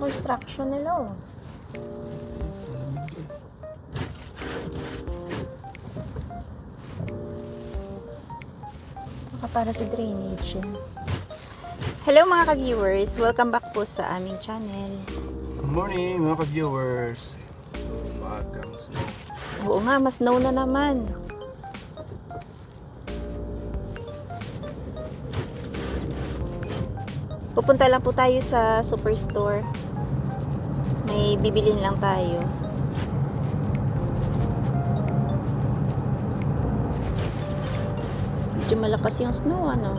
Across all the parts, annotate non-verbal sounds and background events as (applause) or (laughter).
construction nila oh. Para sa drainage yan. Hello mga ka-viewers! Welcome back po sa aming channel. Good morning mga ka-viewers. Umagang snow. Oo nga, mas snow na naman. Pupunta lang po tayo sa superstore. May bibilin lang tayo. Medyo malakas yung snow, ano?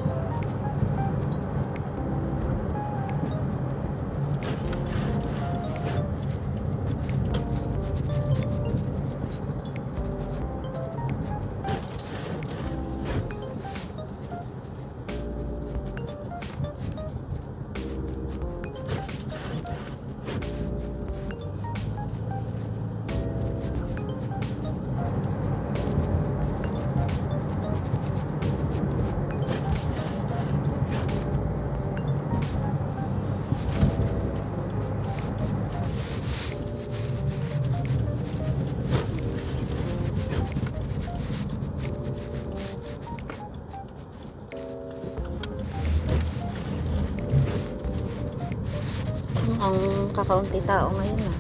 Kakaunti tao ngayon ah.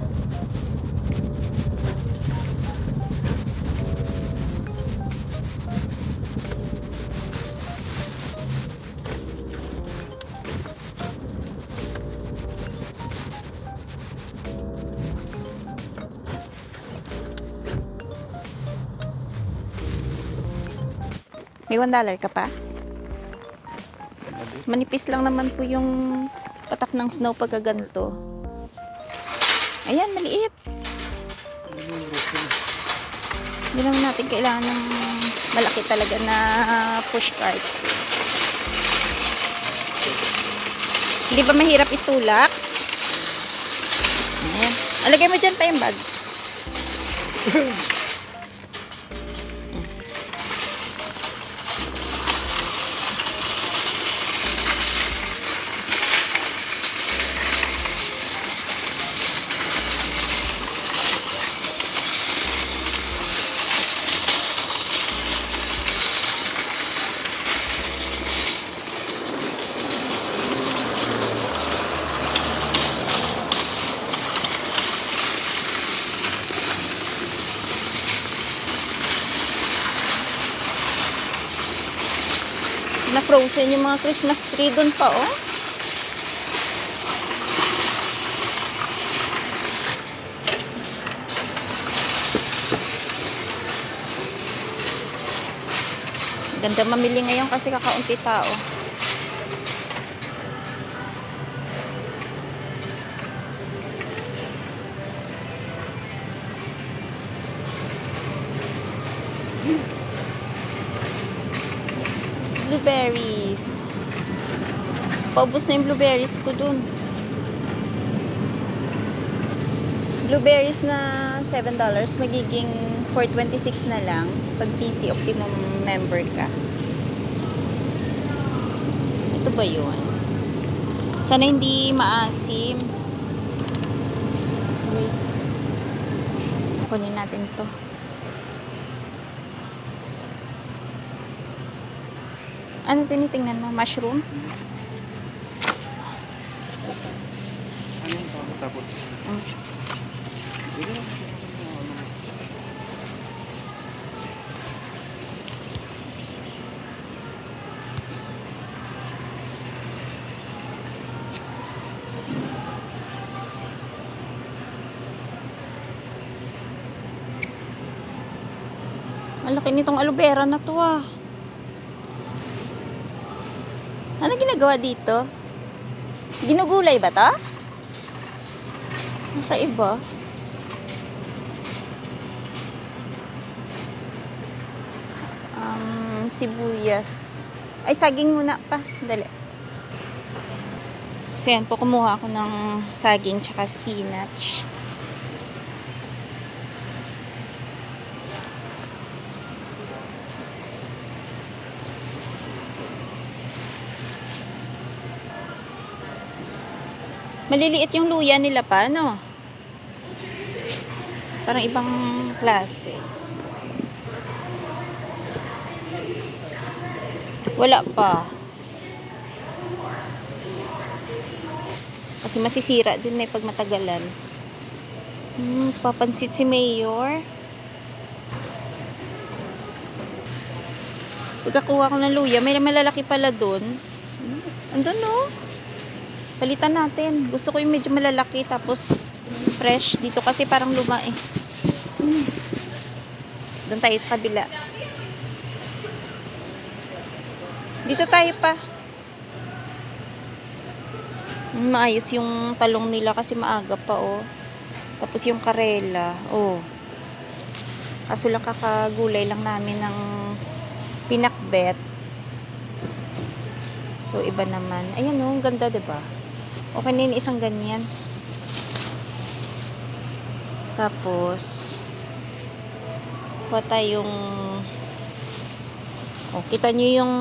May one dollar ka pa? Manipis lang naman po yung patak ng snow pagka ganito. Ayan, maliit. Hindi naman natin kailangan ng malaki talaga na push cart. Hindi ba mahirap itulak? Ayan. Alagay mo dyan pa yung bag. (laughs) Na-frozen yung mga Christmas tree doon pa, oh. Ganda mamili ngayon kasi kakaunti tao. Blueberries. Paubos na yung blueberries ko dun. Blueberries na $7, magiging $4.26 na lang pag PC Optimum member ka. Ito ba yun? Sana hindi maasim. Kunin natin to. Ano tinitingnan mo? Mushroom? Ano yung tapos? Mm. Ang laki nitong aloe vera na to ah. Ano ginagawa dito? Ginugulay ba to? Nakaiba. Um, sibuyas. Ay, saging muna pa. Dali. So yan po, kumuha ako ng saging tsaka spinach. Maliliit yung luya nila pa, no? Parang ibang klase. Wala pa. Kasi masisira din na pag matagalan. Hmm, papansit si Mayor. Pagkakuha ko ng luya, may malalaki pala dun. Hmm, andun no? Palitan natin. Gusto ko yung medyo malalaki tapos fresh. Dito kasi parang luma eh. Hmm. Doon tayo sa kabila. Dito tayo pa. Hmm, Maayos yung talong nila kasi maaga pa oh. Tapos yung karela, oh. Kaso lang kakagulay lang namin ng pinakbet. So, iba naman. Ayan oh, ang ganda ba? Okay na yun, isang ganyan. Tapos, kuha tayong oh, kita nyo yung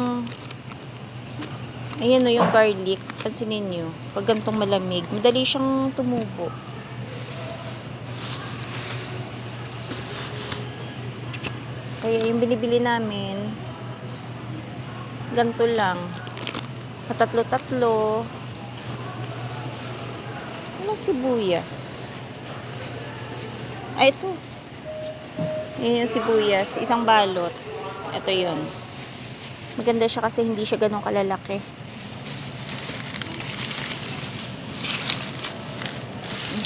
ayan o, yung garlic. Pansinin nyo. Pag gantong malamig, madali siyang tumubo. Kaya yung binibili namin, ganito lang. Patatlo-tatlo. Ano sibuyas? Ay, ito. Yan yung sibuyas. Isang balot. Ito yun. Maganda siya kasi hindi siya ganun kalalaki.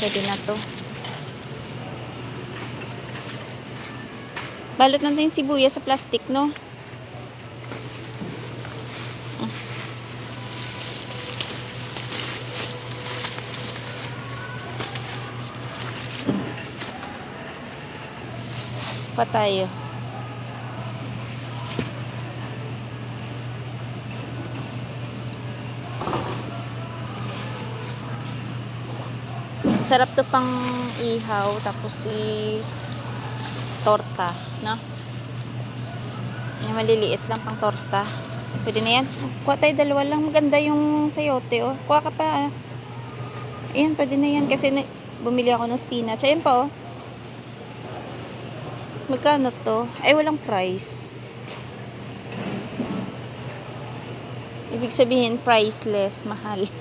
Pwede na to. Balot natin yung sibuyas sa plastic, no? Pa tayo. Sarap to pang ihaw tapos i torta, no? Yung maliliit lang pang torta. Pwede na yan. Kuha tayo dalawa lang. Maganda yung sayote, oh. Kuha ka pa, ah. Ayan, pwede na yan. Kasi bumili ako ng spinach. Ayan pa, oh. Magkano to? Ay, walang price. Ibig sabihin, priceless, mahal. (laughs)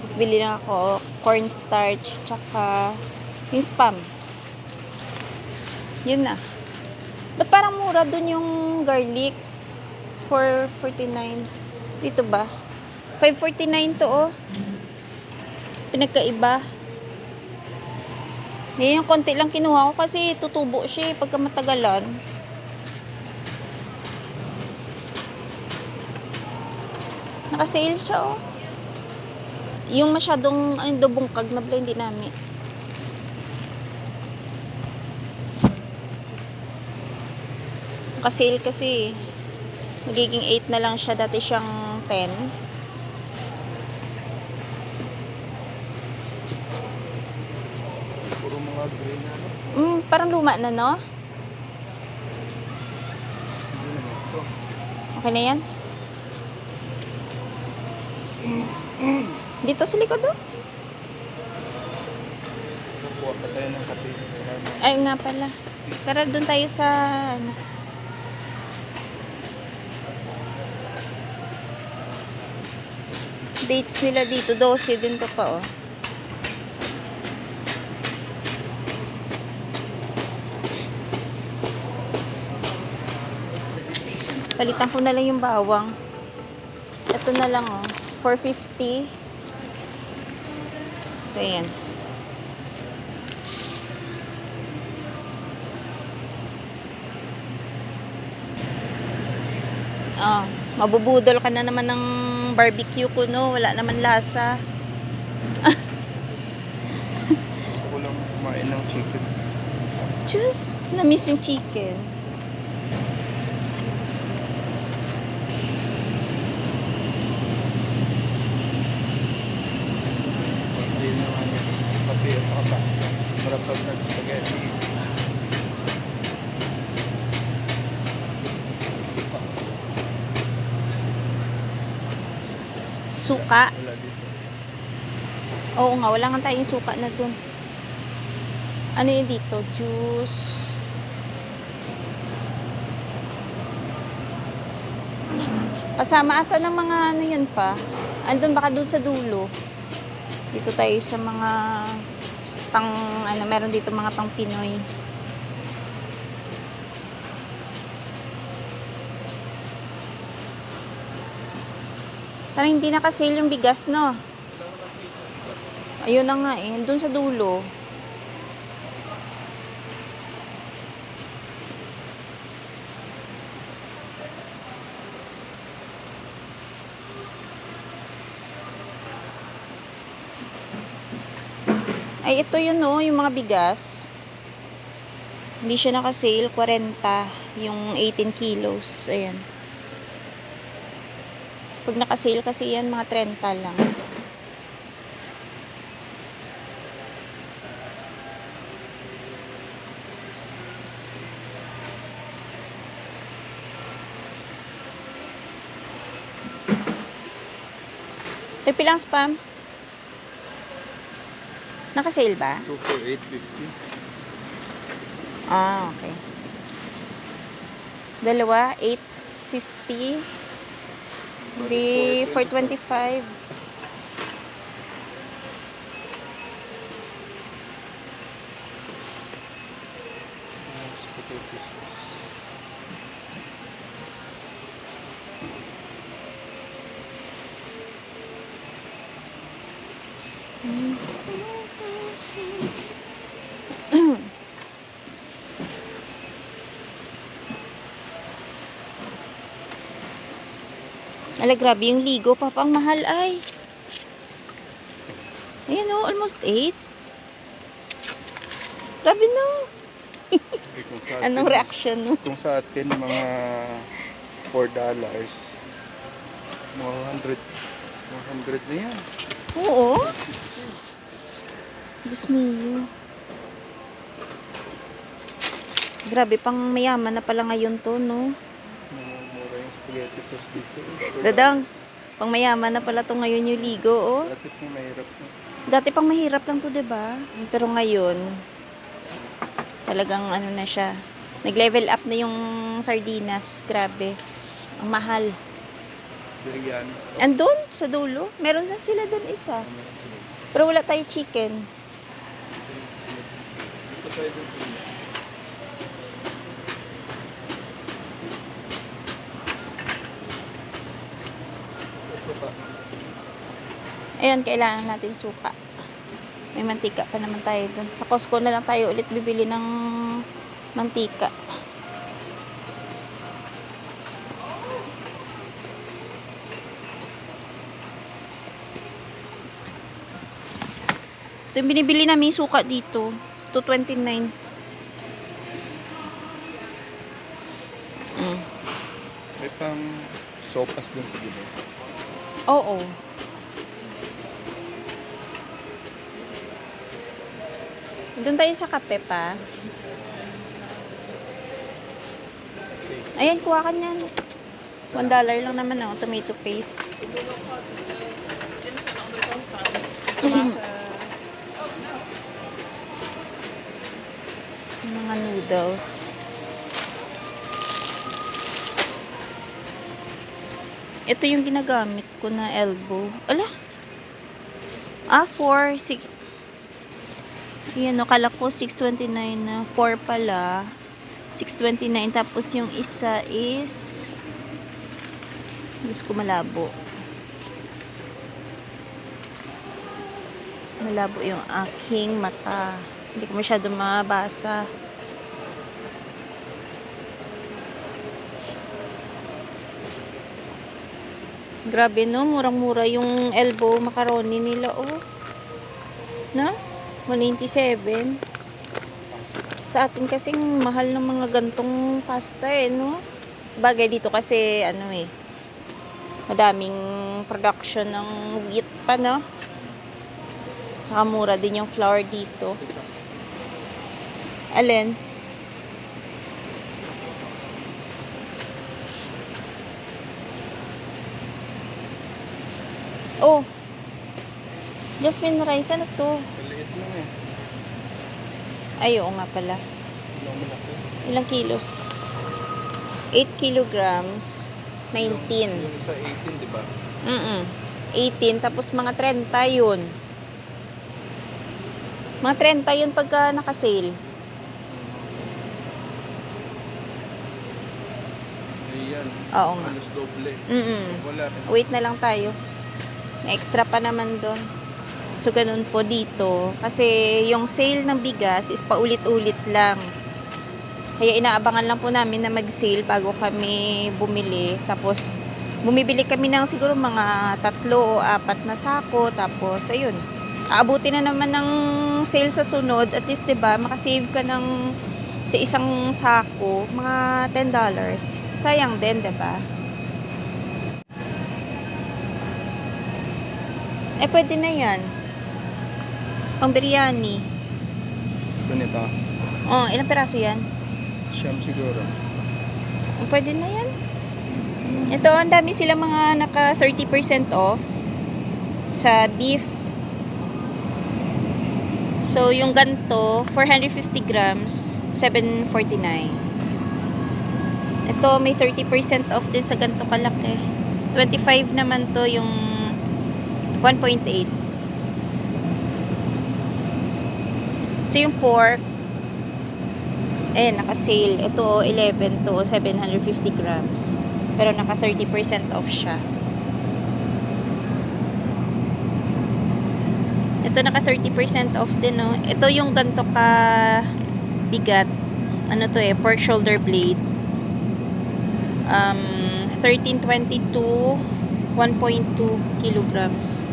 Tapos bili lang ako cornstarch, tsaka yung spam. Yun na. Ba't parang mura dun yung garlic? 4.49. Dito ba? 5.49 to, oh. Pinagkaiba. Ngayon, yung konti lang kinuha ko kasi tutubo siya eh, pagka matagalan. Nakasale siya, oh. Yung masyadong ay, dobongkag na blend hindi namin. Nakasale kasi magiging 8 na lang siya. Dati siyang 10. Puro mga green ano. Mm, parang luma na, no? Okay na yan? Dito sa likod, oh. Ay, nga pala. Tara, doon tayo sa, ano. Dates nila dito, 12 din pa pa, oh. Palitan ko na lang yung bawang. Ito na lang, oh. 450. So, ayan. Ah, mabubudol ka na naman ng barbecue ko, no? Wala naman lasa. Ako lang kumain ng chicken. Just, na-miss yung chicken. Suka. Oo nga, wala nga tayong suka na dun. Ano yun dito? Juice. Kasama ata ng mga ano yun pa. Andun baka dun sa dulo. Dito tayo sa mga pang ano, meron dito mga pang Pinoy. Parang hindi nakasale yung bigas, no? Ayun na nga eh, doon sa dulo. Ay, ito yun no, yung mga bigas. Hindi siya naka-sale, 40. Yung 18 kilos. Ayan. Pag naka-sale kasi yan, mga 30 lang. Ito pilang spam? Naka-sale ba? 2 for 850. Ah, okay. Dalawa, 850. B425. Ala, grabe yung ligo. Papa, ang mahal ay. Ayan o, almost 8. Grabe no. Kung sa (laughs) Anong atin- reaction mo? Kung sa atin, mga 4 dollars, mga 100, 100 na yan. Oo. Diyos mio. Grabe, pang mayaman na pala ngayon to, no? Spaghetti sauce dito. Dadang, pang mayaman na pala to ngayon yung ligo, oh. Dati po mahirap. Dati pang mahirap lang to, 'di ba? Pero ngayon, talagang ano na siya. Nag-level up na yung sardinas. Grabe. Ang mahal. Biryani. Andun, sa dulo. Meron na sila doon isa. Pero wala tayo chicken. Dito tayo dito. Ayan, kailangan natin suka. May mantika pa naman tayo doon. Sa Costco na lang tayo ulit bibili ng mantika. Ito yung binibili namin suka dito. 229. Mm. May pang sopas dun sa Gilas. Oo. Doon tayo sa kape pa. Ayan, kuha ka niyan. One dollar lang naman oh, tomato paste. (laughs) Mga noodles. Ito yung ginagamit ko na elbow. Ala? Ah, 4, 6. Yan, no, kala ko 629 na 4 pala. 629. Tapos yung isa is Diyos ko malabo. Malabo yung aking mata. Hindi ko masyado mabasa. Grabe no, murang-mura yung elbow macaroni nila oh. Na? 197. Sa atin kasing mahal ng mga gantong pasta eh, no? Sabagay dito kasi ano eh, madaming production ng wheat pa, no? Tsaka mura din yung flour dito. Alin? Oh. Jasmine rice, ano to? Ay, oo nga pala. Ilang kilos? 8 kilograms. 19. Yung isa 18, di ba? Mm 18. Tapos mga 30 yun. Mga 30 yun pagka nakasale. Ayan. Oo nga. Halos doble. Mm Wala rin. Wait na lang tayo. May extra pa naman doon. So, ganun po dito. Kasi yung sale ng bigas is paulit-ulit lang. Kaya inaabangan lang po namin na mag-sale bago kami bumili. Tapos, bumibili kami ng siguro mga tatlo o apat na sako. Tapos, ayun. Aabuti na naman ng sale sa sunod. At least, ba makasave ka ng sa isang sako, mga $10. Sayang din, 'di ba Eh, pwede na yan. Pang biryani. Ito nito. Oh, ilang peraso yan? Siyam siguro. Oh, pwede na yan. Ito, ang dami sila mga naka 30% off sa beef. So, yung ganto, 450 grams, 749. Ito, may 30% off din sa ganto kalaki. 25 naman to yung 1.8. So, yung pork, eh, naka-sale. Ito, 11 to 750 grams. Pero naka 30% off siya. Ito naka 30% off din, no? Ito yung ganto ka bigat. Ano to eh, pork shoulder blade. Um, 1322 1.2 kilograms.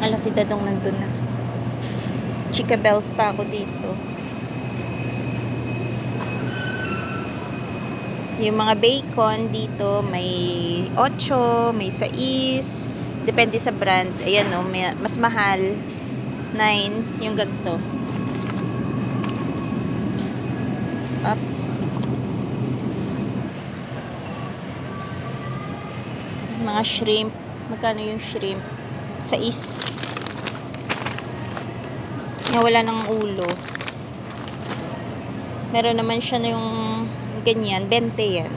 Ala, si Dadong nandun na. Chika bells pa ako dito. Yung mga bacon dito, may 8, may 6. Depende sa brand. Ayan o, may, mas mahal. 9, yung ganito. Up. Mga shrimp. Magkano yung shrimp? 6. Yung wala ng ulo. Meron naman siya na yung ganyan, 20 yan.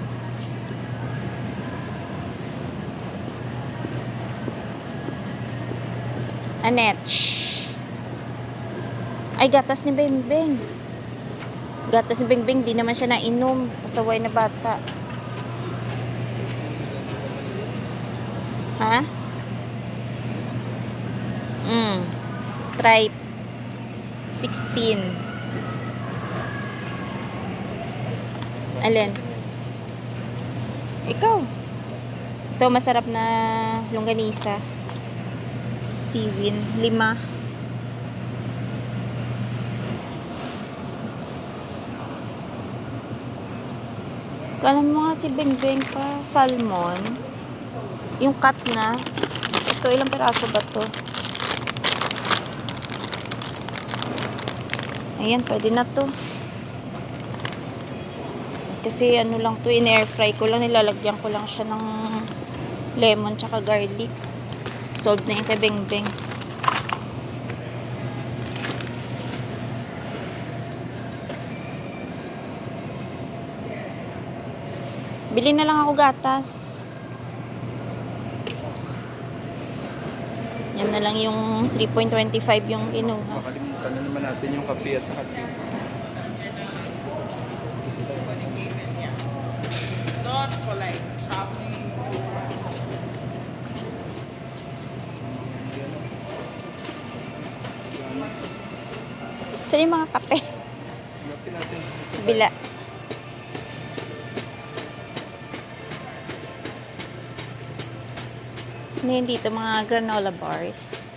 Anetch. Ay, gatas ni Bengbeng. Gatas ni Bengbeng, di naman siya nainom. Pasaway na bata. Ha? Mm. Tripe. 16. Alin? Ikaw. Ito, masarap na longganisa. Siwin. Lima. Alam mo nga si Bengbeng pa, salmon. Yung cut na. Ito, ilang peraso ba to? Ayan, pwede na to. Kasi ano lang to, in-air fry ko lang, nilalagyan ko lang siya ng lemon tsaka garlic. Solved na yung kay Beng Beng. Bili na lang ako gatas. Yan na lang yung 3.25 yung kinuha. Makalimutan na naman natin yung kape at saka tea. not for like shopping. Saan yung mga kape? Yun dito? Mga granola bars.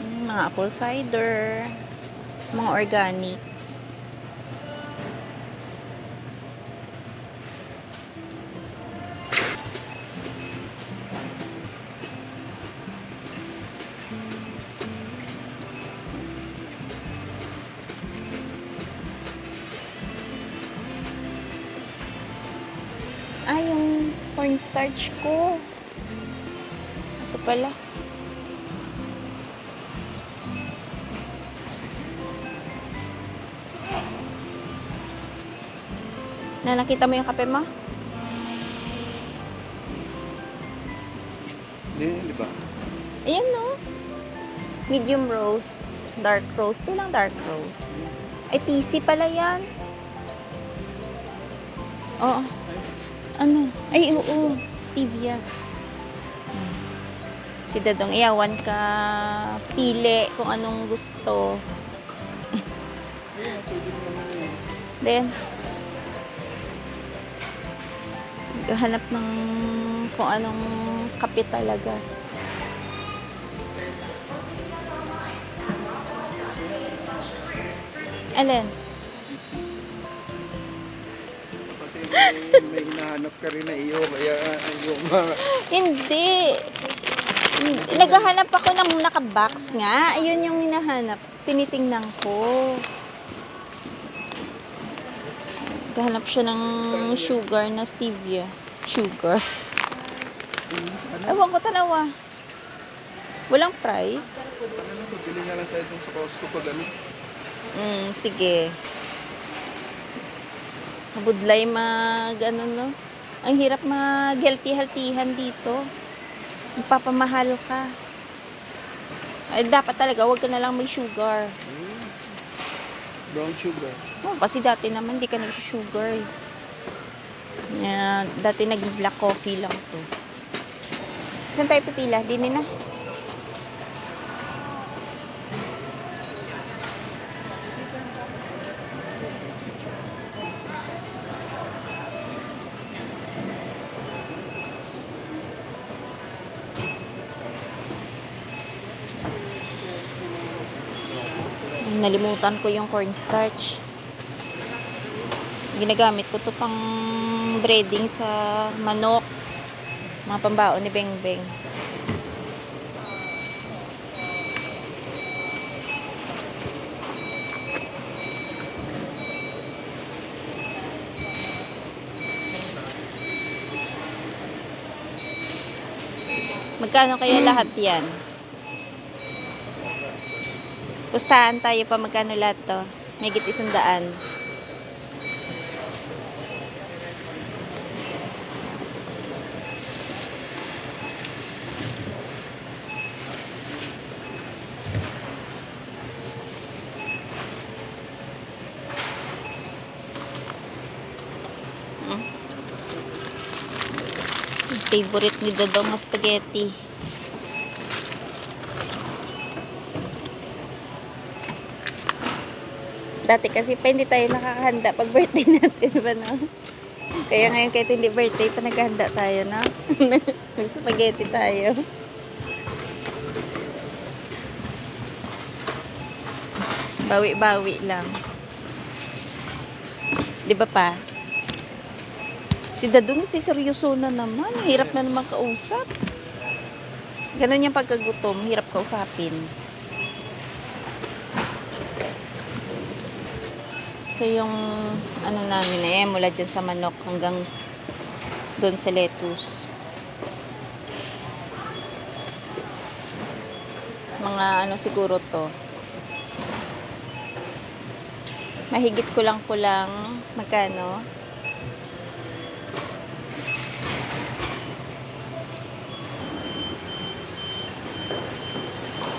Mm, Mga apple cider. Mga organic. Cornstarch ko. Ito pala. Na nakita mo yung kape mo? Hindi, di ba? Ayan no. Medium roast. Dark roast. Ito lang dark roast. Ay, PC pala yan. Oo. Ano? Ay, oo. Stevia. Si Dadong iyawan ka pili kung anong gusto. (laughs) Then, hanap ng kung anong kape talaga. Alin? May, hinahanap ka rin na iyo, kaya ayaw ma... Hindi. Naghahanap ako ng naka-box nga. Ayun yung hinahanap. Tinitingnan ko. Naghahanap siya ng sugar na stevia. Sugar. Ewan ko tanawa. Walang price. Ano, bili na lang tayo dun sa Costco pag ano. Mm, sige. Mabudlay mag, ano no? Ang hirap mag-healthy-healthyhan dito. Magpapamahal ka. Ay, dapat talaga, wag ka na lang may sugar. Brown sugar. Oh, kasi dati naman, di ka nag-sugar eh. Yeah, dati nag-black coffee lang to. Saan tayo pipila? Dini na. Nalimutan ko yung cornstarch. Ginagamit ko to pang breading sa manok. Mga pambaon ni Beng Beng. Magkano kaya lahat yan? Pustahan tayo pa magkano lahat to. May git isundaan. Mm. Favorite ni Dodong na spaghetti. Dati kasi pa hindi tayo nakakahanda pag birthday (laughs) natin ba no? Kaya ngayon kahit hindi birthday pa naghahanda tayo no? (laughs) Nag-spaghetti tayo. Bawi-bawi lang. Di ba pa? Si Dadong si seryoso na naman. Hirap na naman kausap. Ganon yung pagkagutom. Hirap kausapin. So yung ano namin na eh, mula dyan sa manok hanggang doon sa lettuce. Mga ano siguro to. Mahigit kulang kulang magkano?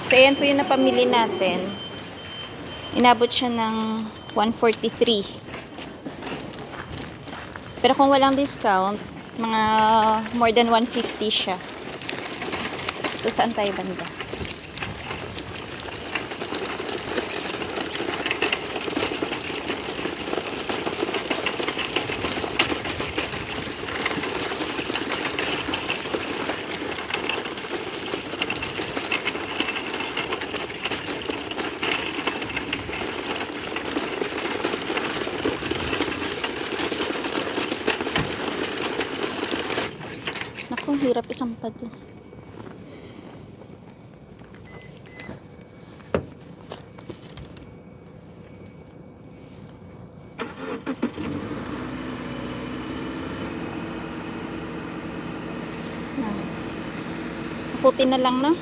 So, ayan po yung napamili natin. Inabot siya ng 143. Pero kung walang discount, mga more than 150 siya. So, saan tayo banda? sampad yun. Puti na lang na.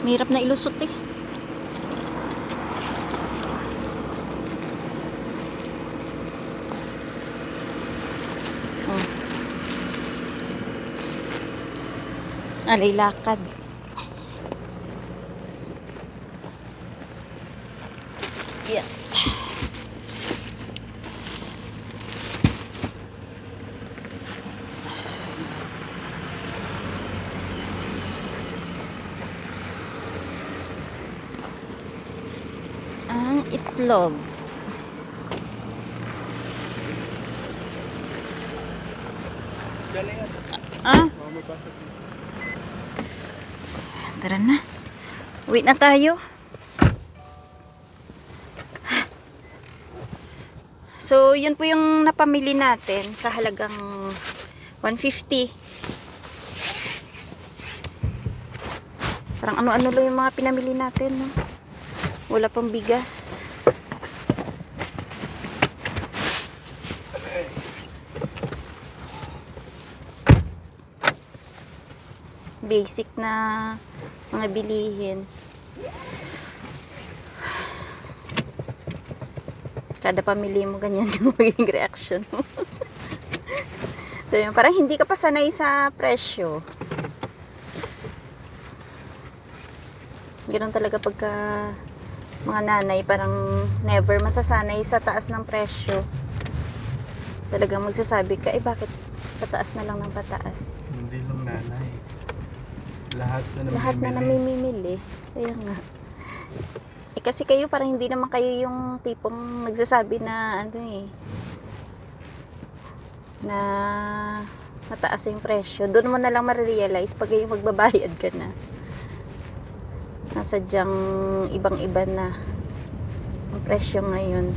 Mahirap na ilusot eh. Alay lakad. Yeah. Ang itlog. Ah. Tara na. Uwi na tayo. So, yun po yung napamili natin sa halagang 150. Parang ano-ano lang yung mga pinamili natin. No? Wala pang bigas. Basic na mga bilihin. Kada pamili mo ganyan (laughs) yung magiging reaction mo. so yun, parang hindi ka pa sanay sa presyo. Ganun talaga pagka mga nanay parang never masasanay sa taas ng presyo. Talagang magsasabi ka, eh bakit pataas na lang ng pataas? Hindi lang nanay. Lahat na Lahat na namimimili. Kaya nga. Eh kasi kayo parang hindi naman kayo yung tipong nagsasabi na ano eh na mataas yung presyo. Doon mo na lang marirealize pag yung magbabayad ka na. Nasadyang ibang-iba na ang presyo ngayon.